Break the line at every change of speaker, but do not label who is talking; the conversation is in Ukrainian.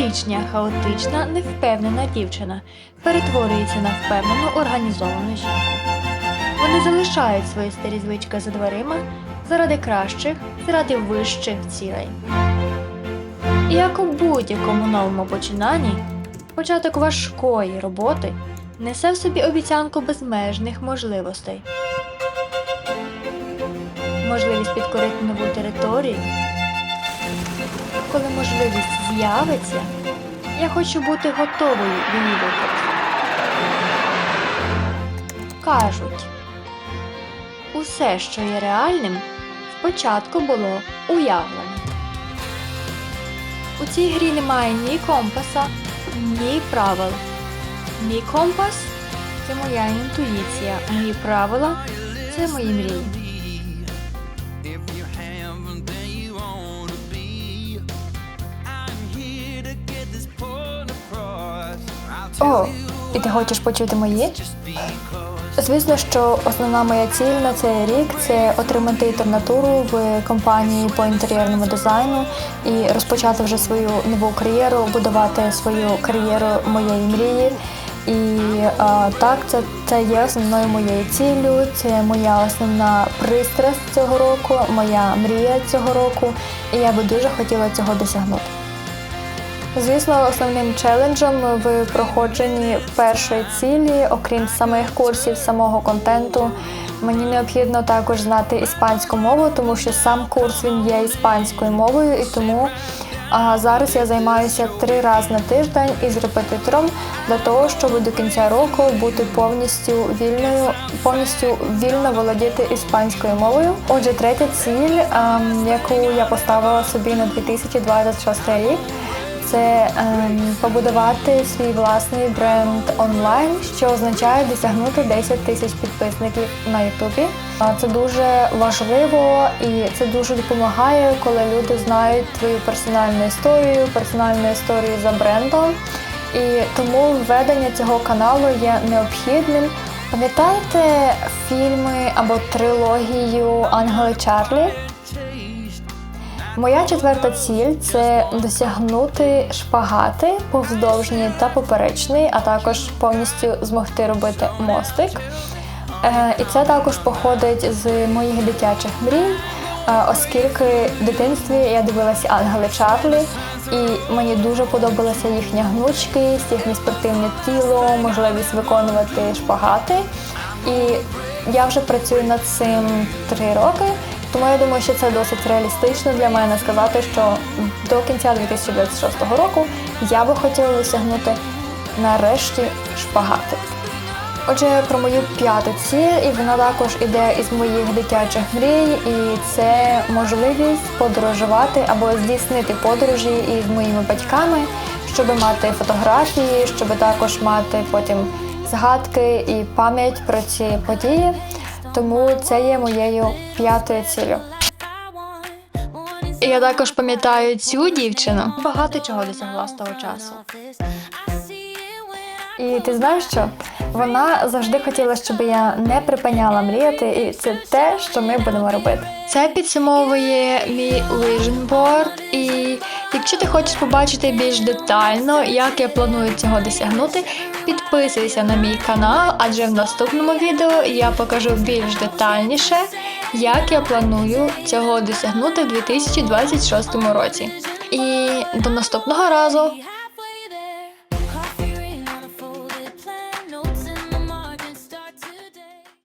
січня хаотична, невпевнена дівчина перетворюється на впевнену організовану жінку. Вони залишають свої старі звички за дверима заради кращих, заради вищих цілей. І як у будь-якому новому починанні, початок важкої роботи несе в собі обіцянку безмежних можливостей. Можливість підкорити нову територію. Коли можливість з'явиться, я хочу бути готовою її виконати. Кажуть, усе, що є реальним, спочатку було уявлене. У цій грі немає ні компаса, ні правил. Мій компас це моя інтуїція, мої правила це мої мрії.
О, і ти хочеш почути мої? Звісно, що основна моя ціль на цей рік це отримати інтернатуру в компанії по інтер'єрному дизайну і розпочати вже свою нову кар'єру, будувати свою кар'єру моєї мрії. І а, так, це, це є основною моєю ціллю, це моя основна пристрасть цього року, моя мрія цього року, і я би дуже хотіла цього досягнути. Звісно, основним челенджем в проходженні першої цілі, окрім самих курсів, самого контенту, мені необхідно також знати іспанську мову, тому що сам курс він є іспанською мовою, і тому а, зараз я займаюся три рази на тиждень із репетитором для того, щоб до кінця року бути повністю вільною, повністю вільно володіти іспанською мовою. Отже, третя ціль, ем, яку я поставила собі на 2026 рік це ем, побудувати свій власний бренд онлайн, що означає досягнути 10 тисяч підписників на Ютубі. Це дуже важливо і це дуже допомагає, коли люди знають твою персональну історію, персональну історію за брендом. І тому введення цього каналу є необхідним. Пам'ятаєте фільми або трилогію Ангели Чарлі? Моя четверта ціль це досягнути шпагати повздовжні та поперечний, а також повністю змогти робити мостик. Е, І це також походить з моїх дитячих мрій, е, оскільки в дитинстві я дивилася Ангели Чарлі, і мені дуже подобалася їхня гнучкість, їхнє спортивне тіло, можливість виконувати шпагати. І я вже працюю над цим три роки. Тому я думаю, що це досить реалістично для мене сказати, що до кінця 2026 року я би хотіла досягнути нарешті шпагати. Отже, про мою п'яту ціль, і вона також іде із моїх дитячих мрій, і це можливість подорожувати або здійснити подорожі із моїми батьками, щоб мати фотографії, щоб також мати потім згадки і пам'ять про ці події. Тому це є моєю п'ятою ціллю.
І я також пам'ятаю цю дівчину. Багато чого досягла з того часу.
І ти знаєш що? Вона завжди хотіла, щоб я не припиняла мріяти, і це те, що ми будемо робити.
Це підсумовує мій vision. І якщо ти хочеш побачити більш детально, як я планую цього досягнути, підписуйся на мій канал, адже в наступному відео я покажу більш детальніше, як я планую цього досягнути в 2026 році. І до наступного разу!